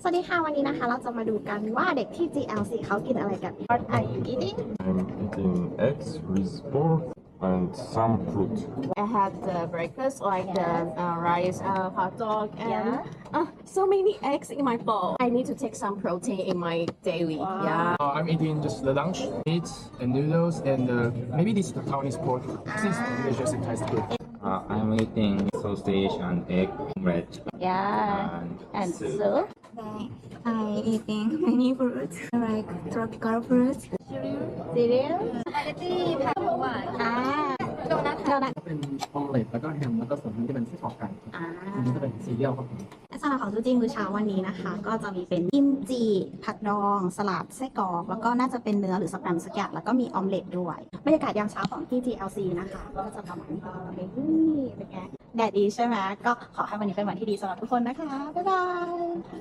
สวัสดีค่ะวันนี้นะคะ เราจะมาดูกันว่าเด็กที่ GLC เขากินอะไรกัน What are you eating I'm eating eggs with pork and some fruit. I had the breakfast like the uh, rice, uh, hot dog, and Yeah. uh, so many eggs in my bowl. I need to take some protein in my daily. Wow. Yeah. Uh, I'm eating just the lunch, meat and noodles, and uh, maybe this Taiwanese pork. Seems delicious and tastes good. Uh, I'm eating sausage and egg omelette Yeah and, and soup. soup I eating many fruits like tropical fruits. cereal สปาเกตตี้ผัดหมูหวานอ่าโดนัทโดนัทเป็นออมเล็ตแล้วก็แฮมแล้วก็ส่วนนี้จะเป็นไส้กรอกไก่อ่าอันนี้จะเป็นซีเรียลครับผมสำหรับของจูจิงคือเช้าวันนี้นะคะ ก็จะมีเป็นกิมจิผักดอง สลัดไส้กรอกแล้วก็น่าจะเป็นเนื้อหรือสแปมสักอย่างแล้วก็มีออมเล็ตด้วยบรรยากาศยามเช้าของที่ GLC นะคะ ก็จะประมาณนี้นี่เป็นไงแดดดีใช่ไหมก็ขอให้วันนี้เป็นวันที่ดีสำหรับทุกคนนะคะ บ๊ายบาย